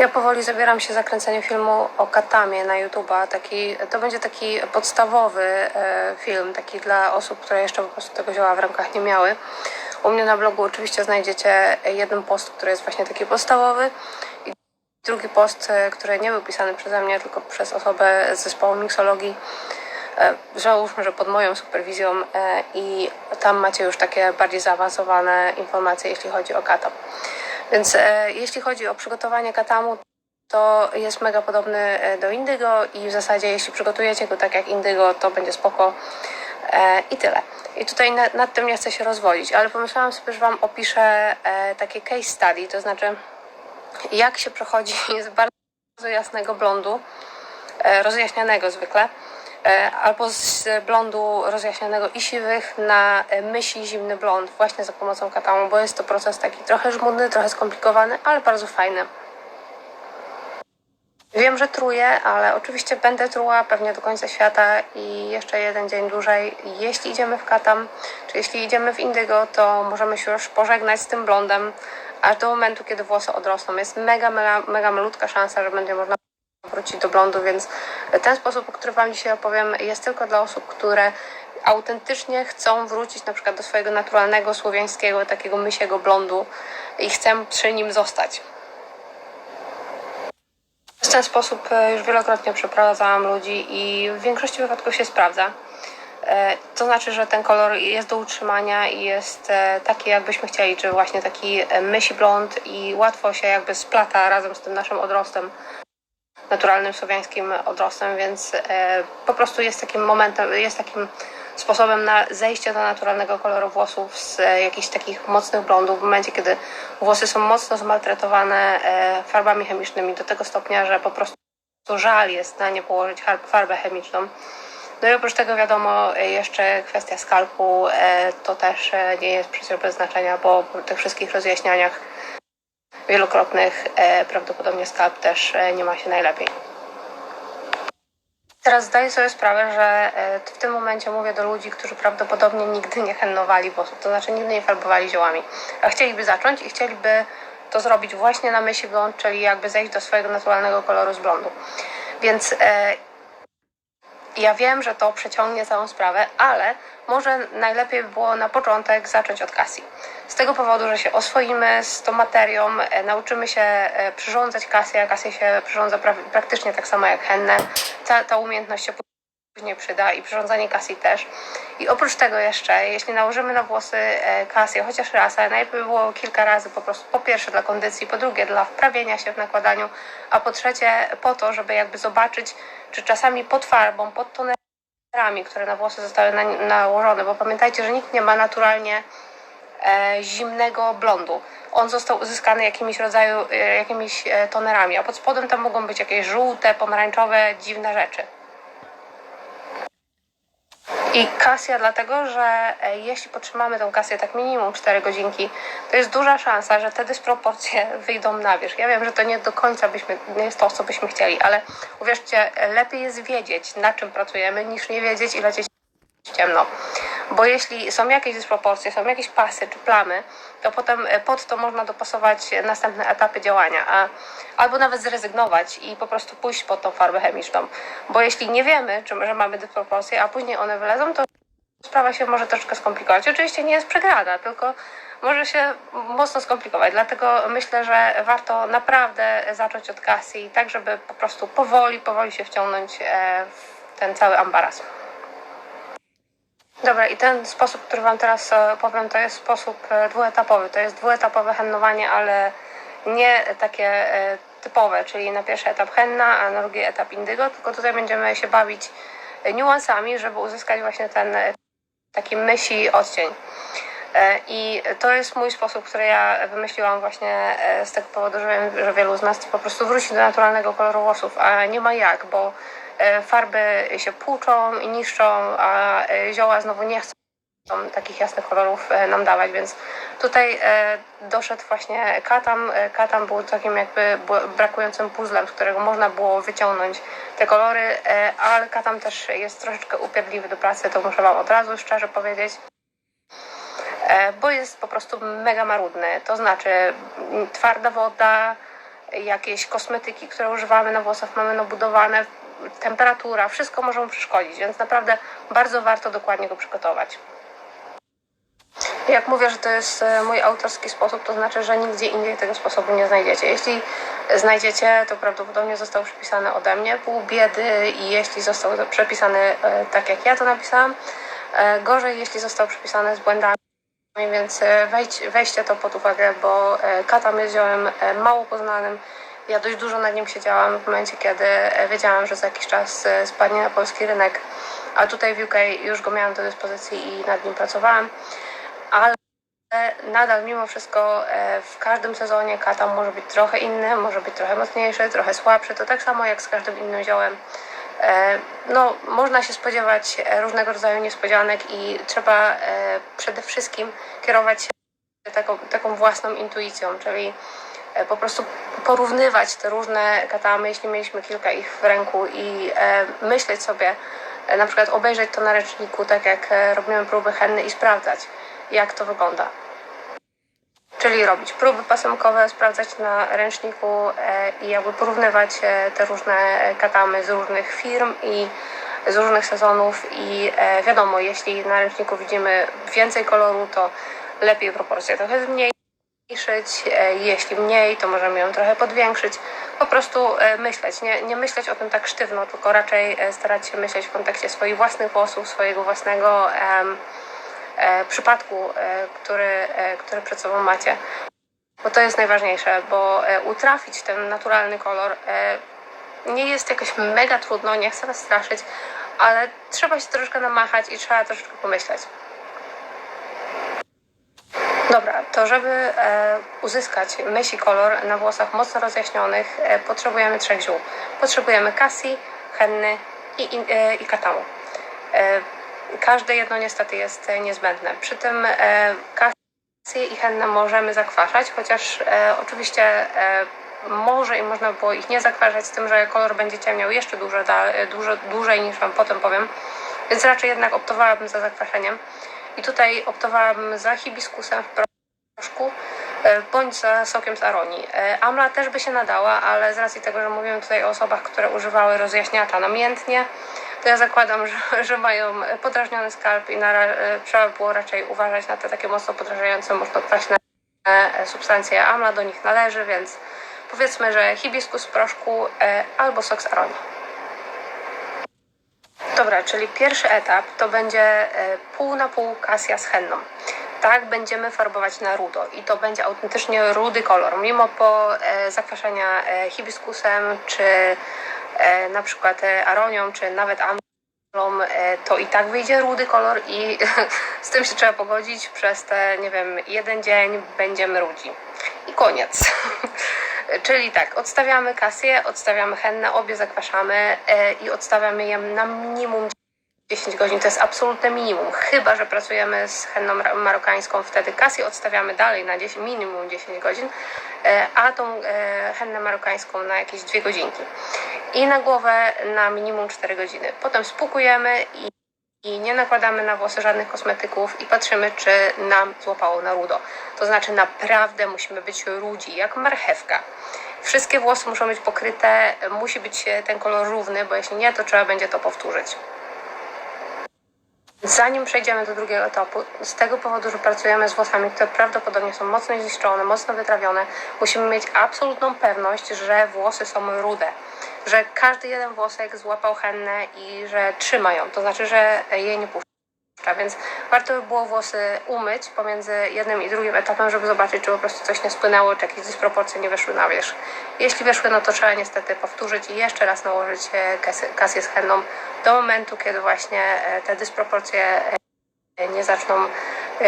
Ja powoli zabieram się za kręcenie filmu o katamie na YouTube'a. Taki, to będzie taki podstawowy e, film, taki dla osób, które jeszcze po prostu tego zioła w rękach nie miały. U mnie na blogu oczywiście znajdziecie jeden post, który jest właśnie taki podstawowy i drugi post, e, który nie był pisany przeze mnie, tylko przez osobę z zespołu miksologii. E, Załóżmy, że pod moją superwizją i tam macie już takie bardziej zaawansowane informacje, jeśli chodzi o katam. Więc e, jeśli chodzi o przygotowanie katamu, to jest mega podobny e, do indygo i w zasadzie jeśli przygotujecie go tak jak indygo, to będzie spoko e, i tyle. I tutaj nad, nad tym nie chcę się rozwodzić, ale pomyślałam sobie, że Wam opiszę takie case study, to znaczy jak się przechodzi z bardzo jasnego blondu, rozjaśnianego zwykle, albo z blondu rozjaśnianego i siwych na e, myśli zimny blond właśnie za pomocą katamu, bo jest to proces taki trochę żmudny, trochę skomplikowany, ale bardzo fajny. Wiem, że truję, ale oczywiście będę truła pewnie do końca świata i jeszcze jeden dzień dłużej. Jeśli idziemy w katam, czy jeśli idziemy w indygo, to możemy się już pożegnać z tym blondem, aż do momentu, kiedy włosy odrosną. Jest mega, mega, mega malutka szansa, że będzie można wrócić do blondu, więc ten sposób, o którym Wam dzisiaj opowiem, jest tylko dla osób, które autentycznie chcą wrócić na przykład do swojego naturalnego, słowiańskiego, takiego mysiego blondu i chcą przy nim zostać. W ten sposób e, już wielokrotnie przeprowadzałam ludzi i w większości wypadków się sprawdza. E, To znaczy, że ten kolor jest do utrzymania i jest e, taki, jakbyśmy chcieli, czy właśnie taki mysi blond i łatwo się jakby splata razem z tym naszym odrostem, naturalnym słowiańskim odrostem, więc e, po prostu jest takim momentem, jest takim sposobem na zejście do naturalnego koloru włosów z e, jakichś takich mocnych blondów w momencie, kiedy włosy są mocno zmaltretowane e, farbami chemicznymi do tego stopnia, że po prostu żal jest na nie położyć farbę chemiczną. No i oprócz tego wiadomo jeszcze kwestia skalpu to też nie jest przecież bez znaczenia, bo po tych wszystkich rozjaśnianiach wielokrotnych e, prawdopodobnie skalp też e, nie ma się najlepiej. Teraz zdaję sobie sprawę, że e, w tym momencie mówię do ludzi, którzy prawdopodobnie nigdy nie hennowali włosów, to znaczy nigdy nie farbowali ziołami, a chcieliby zacząć i chcieliby to zrobić właśnie na myśli blond, czyli jakby zejść do swojego naturalnego koloru z blondu. Więc ja wiem, że to przeciągnie całą sprawę, ale może najlepiej by było na początek zacząć od Cassie. Z tego powodu, że się oswoimy z tą materią, e, nauczymy się e, przyrządzać Cassie, a Cassie się przyrządza pra- praktycznie tak samo jak hennę. Ta, ta umiejętność się później przyda i przyrządzanie Cassie też. I oprócz tego jeszcze, jeśli nałożymy na włosy e, Cassie chociaż raz, ale najlepiej by było kilka razy po prostu, po pierwsze dla kondycji, po drugie dla wprawienia się w nakładaniu, a po trzecie po to, żeby jakby zobaczyć, czy czasami pod farbą, pod tonerami, które na włosy zostały na, nałożone, bo pamiętajcie, że nikt nie ma naturalnie e, zimnego blondu. On został uzyskany jakimiś rodzaju, e, jakimiś e, tonerami, a pod spodem tam mogą być jakieś żółte, pomarańczowe, dziwne rzeczy. I kasja dlatego, że e, jeśli potrzymamy tą kasję tak minimum 4 godzinki, to jest duża szansa, że te dysproporcje wyjdą na wierzch. Ja wiem, że to nie do końca byśmy, nie jest to, co byśmy chcieli, ale uwierzcie, lepiej jest wiedzieć, na czym pracujemy, niż nie wiedzieć i lecieć ciemno. Bo jeśli są jakieś dysproporcje, są jakieś pasy czy plamy, to potem e, pod to można dopasować następne etapy działania, a, albo nawet zrezygnować i po prostu pójść pod tą farbę chemiczną. Bo jeśli nie wiemy, czy, że mamy dysproporcje, a później one wylezą, to sprawa się może troszkę skomplikować. Oczywiście nie jest przegrana, tylko może się mocno skomplikować. Dlatego myślę, że warto naprawdę zacząć od Cassie, tak żeby po prostu powoli, powoli się wciągnąć e, w ten cały ambaras. Dobra, i ten sposób, który Wam teraz e, powiem, to jest sposób e, dwuetapowy. To jest dwuetapowe hennowanie, ale nie takie e, typowe, czyli na pierwszy etap henna, a na drugi etap indygo, tylko tutaj będziemy się bawić niuansami, żeby uzyskać właśnie ten taki mysi odcień. I to jest mój sposób, który ja wymyśliłam właśnie z tego powodu, że wiem, że wielu z nas po prostu wróci do naturalnego koloru włosów, a nie ma jak, bo farby się płuczą i niszczą, a e, zioła znowu nie chcą takich jasnych kolorów e, nam dawać, więc tutaj e, doszedł właśnie katam. E, Katam był takim jakby brakującym puzzlem, z którego można było wyciągnąć te kolory, e, ale katam też jest troszeczkę upierdliwy do pracy, to muszę Wam od razu szczerze powiedzieć e, bo jest po prostu mega marudny. To znaczy twarda woda, jakieś kosmetyki, które używamy na włosach, mamy nabudowane, temperatura, wszystko może mu przeszkodzić, więc naprawdę bardzo warto dokładnie go przygotować. Jak mówię, że to jest e, mój autorski sposób, to znaczy, że nigdzie indziej tego sposobu nie znajdziecie. Jeśli znajdziecie, to prawdopodobnie został przypisany ode mnie, pół biedy i jeśli został przepisany e, tak, jak ja to napisałam, e, gorzej, jeśli został przypisany z błędami. Więc wejdź, weźcie to pod uwagę, bo katam jest ziołem mało poznanym. Ja dość dużo nad nim siedziałam w momencie, kiedy e, wiedziałam, że za jakiś czas e, spadnie na polski rynek, a tutaj w UK już go miałam do dyspozycji i nad nim pracowałam. Ale nadal mimo wszystko e, w każdym sezonie katam może być trochę inny, może być trochę mocniejszy, trochę słabszy. To tak samo jak z każdym innym ziołem. No, można się spodziewać różnego rodzaju niespodzianek i trzeba przede wszystkim kierować się taką, taką własną intuicją, czyli po prostu porównywać te różne katamy, jeśli mieliśmy kilka ich w ręku i e, myśleć sobie, e, na przykład obejrzeć to na ręczniku, tak jak e, robimy próby henny i sprawdzać, jak to wygląda. Czyli robić próby pasemkowe, sprawdzać na ręczniku e, i jakby porównywać e, te różne katamy z różnych firm i z różnych sezonów i e, wiadomo, jeśli na ręczniku widzimy więcej koloru, to lepiej proporcje trochę zmniejszyć, e, jeśli mniej, to możemy ją trochę podwiększyć. Po prostu e, myśleć, nie, nie myśleć o tym tak sztywno, tylko raczej e, starać się myśleć w kontekście swoich własnych włosów, swojego własnego em, e, przypadku, e, który, e, który przed sobą macie. Bo to jest najważniejsze, bo e, utrafić ten naturalny kolor e, nie jest jakoś mega trudno, nie chcę was straszyć, ale trzeba się troszeczkę namachać i trzeba troszeczkę pomyśleć. Dobra, to żeby e, uzyskać myśli kolor na włosach mocno rozjaśnionych, e, potrzebujemy trzech ziół. Potrzebujemy kasji, henny i, i, e, i katamu. Każde jedno niestety jest niezbędne. Przy tym kasję i hennę możemy zakwaszać, chociaż oczywiście może i można było ich nie zakwaszać, z tym, że kolor będzie ciemniał jeszcze dużo, dużo dłużej niż Wam potem powiem. Więc raczej jednak optowałabym za zakwaszeniem. I tutaj optowałabym za hibiskusem w proszku e, bądź za sokiem z aronii. E, Amla też by się nadała, ale z racji tego, że mówimy tutaj o osobach, które używały rozjaśniacza namiętnie, to ja zakładam, że, że mają podrażniony skalp i na, e, trzeba było raczej uważać na te takie mocno podrażniające, mocno kwaśne substancje. Amla do nich należy, więc powiedzmy, że hibiskus w proszku albo sok z aronii. Dobra, czyli pierwszy etap to będzie e, pół na pół kasja z henną. Tak będziemy farbować na rudo i to będzie autentycznie rudy kolor. Mimo po e, zakwaszenia e, hibiskusem, czy na przykład aronią, czy nawet e, to i tak wyjdzie rudy kolor i z tym się trzeba pogodzić. Przez te, nie wiem, jeden dzień będziemy rudzi. I koniec. Czyli tak, odstawiamy kasję, odstawiamy hennę, obie zakwaszamy e, i odstawiamy je na minimum 10 godzin. To jest absolutne minimum. Chyba, że pracujemy z henną marokańską, wtedy kasję odstawiamy dalej na 10, minimum 10 godzin, e, a tą e, hennę marokańską na jakieś 2 godzinki. I na głowę na minimum 4 godziny. Potem spłukujemy i i nie nakładamy na włosy żadnych kosmetyków i patrzymy, czy nam złapało na rudo. To znaczy naprawdę musimy być rudzi, jak marchewka. Wszystkie włosy muszą być pokryte, musi być ten kolor równy, bo jeśli nie, to trzeba będzie to powtórzyć. Zanim przejdziemy do drugiego etapu, z tego powodu, że pracujemy z włosami, które prawdopodobnie są mocno zniszczone, mocno wytrawione, musimy mieć absolutną pewność, że włosy są rude. Że każdy jeden włosek złapał hennę i że trzyma ją, to znaczy, że jej nie puszcza. Więc warto by było włosy umyć pomiędzy jednym i drugim etapem, żeby zobaczyć, czy po prostu coś nie spłynęło, czy jakieś dysproporcje nie weszły na wierzch. Jeśli weszły, no to trzeba niestety powtórzyć i jeszcze raz nałożyć e, kasję z henną do momentu, kiedy właśnie e, te dysproporcje e, nie zaczną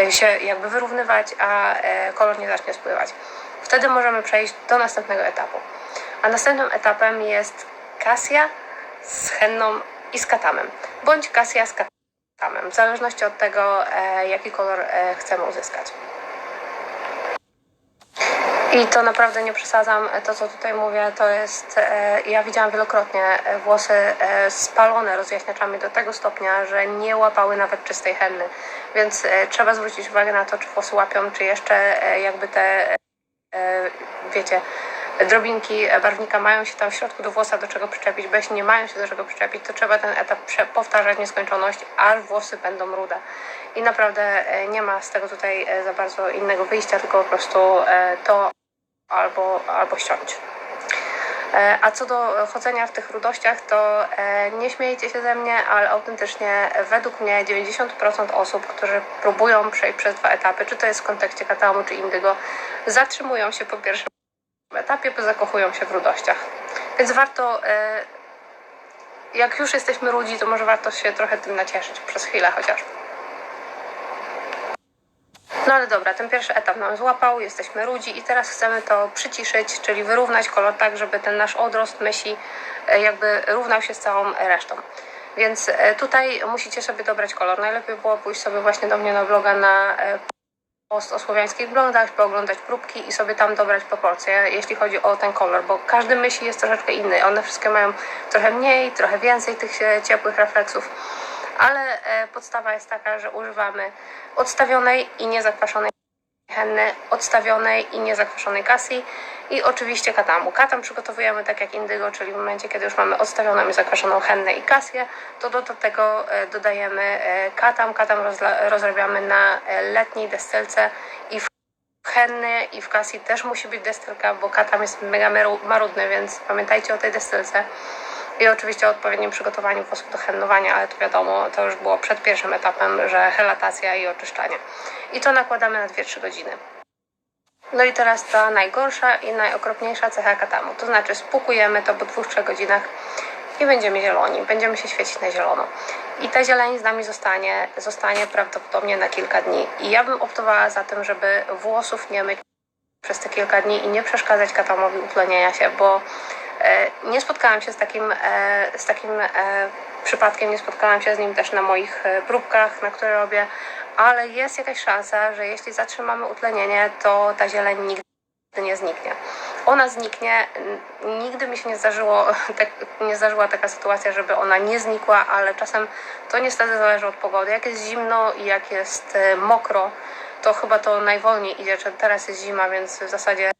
się jakby wyrównywać, a kolor nie zacznie spływać. Wtedy możemy przejść do następnego etapu. A następnym etapem jest kasja z henną i z katamem, bądź kasja z katamem, w zależności od tego, e, jaki kolor e, chcemy uzyskać. I to naprawdę nie przesadzam. To, co tutaj mówię, to jest. E, ja widziałam wielokrotnie e, włosy e, spalone rozjaśniaczami do tego stopnia, że nie łapały nawet czystej henny. Więc e, trzeba zwrócić uwagę na to, czy włosy łapią, czy jeszcze e, jakby te, e, wiecie, drobinki e, barwnika mają się tam w środku do włosa do czego przyczepić, bo jeśli nie mają się do czego przyczepić, to trzeba ten etap powtarzać w nieskończoność, aż włosy będą rude. I naprawdę e, nie ma z tego tutaj e, za bardzo innego wyjścia, tylko po prostu to albo, albo ściąć. A co do chodzenia w tych rudościach, to nie śmiejcie się ze mnie, ale autentycznie według mnie 90% osób, którzy próbują przejść przez dwa etapy, czy to jest w kontekście katamu, czy indygo, zatrzymują się po pierwszym etapie, zakochują się w rudościach. Więc warto, e, jak już jesteśmy rudzi, to może warto się trochę tym nacieszyć przez chwilę chociaż. No ale dobra, ten pierwszy etap nam złapał, jesteśmy rudzi i teraz chcemy to przyciszyć, czyli wyrównać kolor tak, żeby ten nasz odrost myśli e, jakby równał się z całą resztą. Więc e, tutaj musicie sobie dobrać kolor. Najlepiej było pójść sobie właśnie do mnie na bloga na post o słowiańskich blondach, pooglądać próbki i sobie tam dobrać proporcje, jeśli chodzi o ten kolor, bo każdy myśli jest troszeczkę inny. One wszystkie mają trochę mniej, trochę więcej tych e, ciepłych refleksów, ale e, podstawa jest taka, że używamy odstawionej i niezakwaszonej henny, odstawionej i niezakwaszonej kasji i oczywiście katamu. Katam przygotowujemy tak jak indygo, czyli w momencie, kiedy już mamy odstawioną i zakwaszoną hennę i kasję, to do, tego e, dodajemy e, katam. Katam rozrabiamy na e, letniej destelce i w henny i w kasji też musi być destelka, bo katam jest mega marudny, więc pamiętajcie o tej destelce. I oczywiście o odpowiednim przygotowaniu włosów do hennowania, ale to wiadomo, to już było przed pierwszym etapem, że helatacja i oczyszczanie. I to nakładamy na 2-3 godziny. No i teraz ta najgorsza i najokropniejsza cecha katamu, to znaczy spłukujemy to po 2-3 godzinach i będziemy zieloni, będziemy się świecić na zielono. I ta zieleń z nami zostanie, zostanie prawdopodobnie na kilka dni. I ja bym optowała za tym, żeby włosów nie myć przez te kilka dni i nie przeszkadzać katamowi utlenienia się, bo nie spotkałam się z takim, e, z takim e, przypadkiem, nie spotkałam się z nim też na moich e, próbkach, na które robię, ale jest jakaś szansa, że jeśli zatrzymamy utlenienie, to ta zieleń nigdy nie zniknie. Ona zniknie. Nigdy mi się nie zdarzyło, tak, nie zdarzyła taka sytuacja, żeby ona nie znikła, ale czasem to niestety zależy od pogody. Jak jest zimno i jak jest e, mokro, to chyba to najwolniej idzie. Teraz jest zima, więc w zasadzie e, e,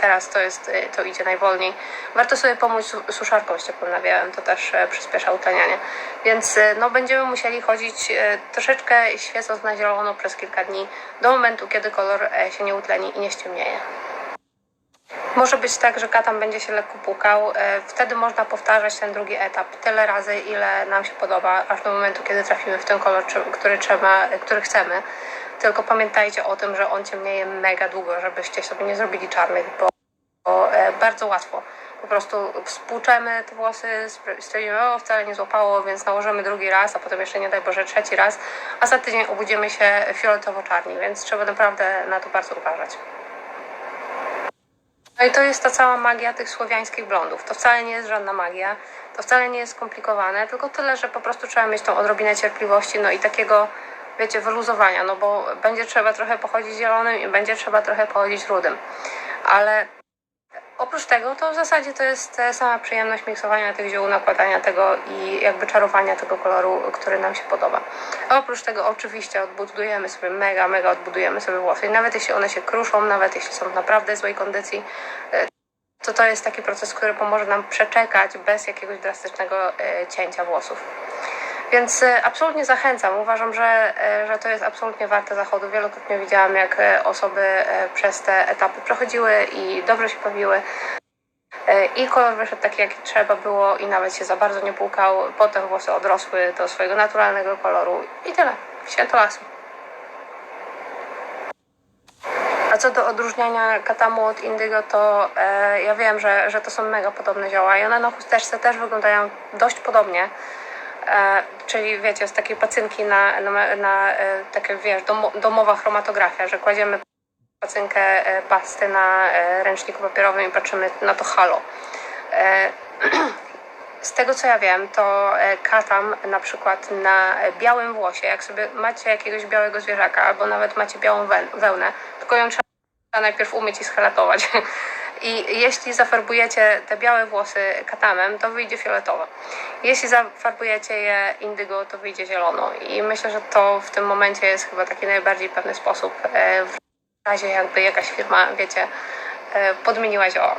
teraz to, jest, e, to idzie najwolniej. Warto sobie pomóc su- suszarką z ciepłym nawiewem, to też e, przyspiesza utlenianie. Więc e, no, będziemy musieli chodzić e, troszeczkę świecąc na zielono przez kilka dni, do momentu, kiedy kolor e, się nie utleni i nie ściemnieje. Może być tak, że katam będzie się lekko płukał. e, Wtedy można powtarzać ten drugi etap tyle razy, ile nam się podoba, aż do momentu, kiedy trafimy w ten kolor, który, trzeba, który chcemy. Tylko pamiętajcie o tym, że on ciemnieje mega długo, żebyście sobie nie zrobili czarnych, bo, bo e, bardzo łatwo. Po prostu spłuczemy te włosy, stwierdzimy, o wcale nie złapało, więc nałożymy drugi raz, a potem jeszcze nie daj Boże trzeci raz, a za tydzień obudzimy się fioletowo-czarni, więc trzeba naprawdę na to bardzo uważać. No i to jest ta cała magia tych słowiańskich blondów. To wcale nie jest żadna magia, to wcale nie jest skomplikowane, tylko tyle, że po prostu trzeba mieć tą odrobinę cierpliwości, no i takiego, wiecie, wyluzowania, no bo będzie trzeba trochę pochodzić zielonym i będzie trzeba trochę pochodzić rudym. Ale oprócz tego, to w zasadzie to jest sama przyjemność miksowania tych ziół, nakładania tego i jakby czarowania tego koloru, który nam się podoba. A oprócz tego oczywiście odbudujemy sobie, mega, mega odbudujemy sobie włosy. I nawet jeśli one się kruszą, nawet jeśli są w naprawdę złej kondycji, to to jest taki proces, który pomoże nam przeczekać bez jakiegoś drastycznego e, cięcia włosów. Więc e, absolutnie zachęcam. Uważam, że, e, że to jest absolutnie warte zachodu. Wielokrotnie widziałam, jak e, osoby przez te etapy przechodziły i dobrze się bawiły. I kolor wyszedł taki, jaki trzeba było i nawet się za bardzo nie płukał. Potem włosy odrosły do swojego naturalnego koloru i tyle. Święto lasu. A co do odróżniania katamu od indygo, to e, ja wiem, że, że to są mega podobne zioła i one na chusteczce też wyglądają dość podobnie. E, czyli wiecie, z takiej pacynki na, na, na e, takie, wiesz, domo, domowa chromatografia, że kładziemy pacynkę e, pasty na ręczniku papierowym i patrzymy na to halo. Z tego co ja wiem, to katam na przykład na białym włosie, jak sobie macie jakiegoś białego zwierzaka albo nawet macie białą we- wełnę, tylko ją trzeba najpierw umyć i schelatować. I jeśli zafarbujecie te białe włosy katamem, to wyjdzie fioletowe. Jeśli zafarbujecie je indygo, to wyjdzie zielono. I myślę, że to w tym momencie jest chyba taki najbardziej pewny sposób. e, W razie jakby jakaś firma, wiecie, e, podmieniła zioła.